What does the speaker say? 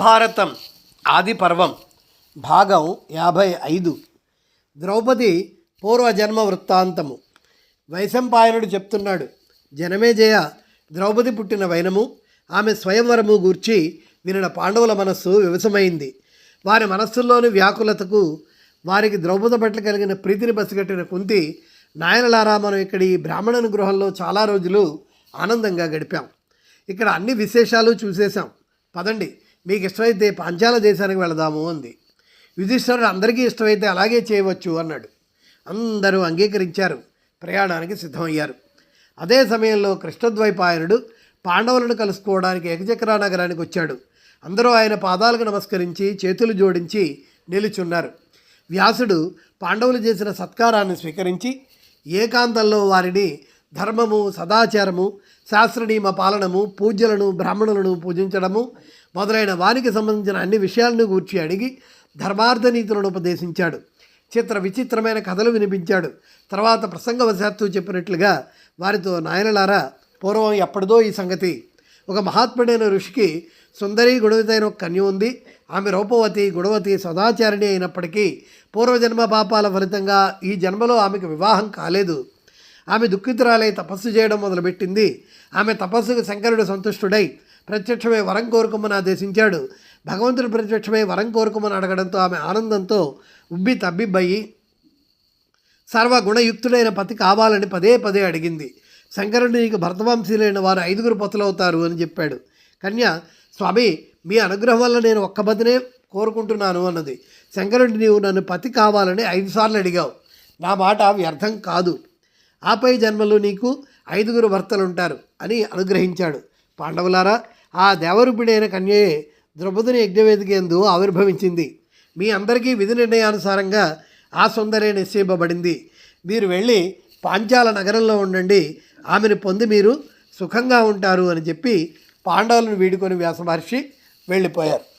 మహాభారతం ఆది పర్వం భాగం యాభై ఐదు. ద్రౌపది పూర్వజన్మ వృత్తాంతము. వైశంపాయనుడు చెప్తున్నాడు జనమేజయ ద్రౌపది పుట్టిన వైనము. ఆమె స్వయంవరము గూర్చి వినిన పాండవుల మనస్సు వివసమైంది. వారి మనస్సుల్లోని వ్యాకులతకు వారికి ద్రౌపది పట్ల కలిగిన ప్రీతిని పసిగట్టిన కుంతి నాయనలారా మనం ఇక్కడ ఈ బ్రాహ్మణుని గృహంలో చాలా రోజులు ఆనందంగా గడిపాం. ఇక్కడ అన్ని విశేషాలు చూసేశాం. పదండి మీకు ఇష్టమైతే పాంచాల దేశానికి వెళదాము అంది. యుధిష్ఠరుడు అందరికీ ఇష్టమైతే అలాగే చేయవచ్చు అన్నాడు. అందరూ అంగీకరించారు. ప్రయాణానికి సిద్ధమయ్యారు. అదే సమయంలో కృష్ణద్వైపాయనుడు పాండవులను కలుసుకోవడానికి ఏకచక్రా నగరానికి వచ్చాడు. అందరూ ఆయన పాదాలకు నమస్కరించి చేతులు జోడించి నిలుచున్నారు. వ్యాసుడు పాండవులు చేసిన సత్కారాన్ని స్వీకరించి ఏకాంతంలో వారిని ధర్మము సదాచారము శాస్త్రనియమ పాలనము పూజలను బ్రాహ్మణులను పూజించడము మొదలైన వారికి సంబంధించిన అన్ని విషయాలను గూర్చి అడిగి ధర్మార్థ నీతులను ఉపదేశించాడు. చిత్ర విచిత్రమైన కథలు వినిపించాడు. తర్వాత ప్రసంగవశాత్తు చెప్పినట్లుగా వారితో నాయనలారా పూర్వం ఎప్పటిదో ఈ సంగతి. ఒక మహాత్ముడైన ఋషికి సుందరి గుణవతైన ఒక కన్య ఉంది. ఆమె రూపవతి గుణవతి సదాచారిణి అయినప్పటికీ పూర్వజన్మ పాపాల ఫలితంగా ఈ జన్మలో ఆమెకు వివాహం కాలేదు. ఆమె దుఃఖితురాలై తపస్సు చేయడం మొదలుపెట్టింది. ఆమె తపస్సుకు శంకరుడు సంతుష్టుడై ప్రత్యక్షమై వరం కోరుకోమని ఆదేశించాడు. భగవంతుడు ప్రత్యక్షమై వరం కోరుకోమని అడగడంతో ఆమె ఆనందంతో ఉబ్బి తబ్బిబ్బయి సర్వగుణయుక్తుడైన పతి కావాలని పదే పదే అడిగింది. శంకరుడు నీకు భరతవంశీలైన వారు ఐదుగురు పతులవుతారు అని చెప్పాడు. కన్య స్వామి మీ అనుగ్రహం వల్ల నేను ఒక్క పదినే కోరుకుంటున్నాను అన్నది. శంకరుడు నీవు నన్ను పతి కావాలని ఐదు సార్లు అడిగావు. నా మాట వ్యర్థం కాదు. ఆపై జన్మలో నీకు ఐదుగురు భర్తలు ఉంటారు అని అనుగ్రహించాడు. పాండవులారా ఆ దేవరూపిడైన కన్యయే ద్రౌపదిని యజ్ఞవేదికేందు ఆవిర్భవించింది. మీ అందరికీ విధి నిర్ణయానుసారంగా ఆ సుందరే నిశ్చయింపబడింది. మీరు వెళ్ళి పాంచాల నగరంలో ఉండండి. ఆమెను పొంది మీరు సుఖంగా ఉంటారు అని చెప్పి పాండవులను వీడుకొని వ్యాస మహర్షి వెళ్ళిపోయారు.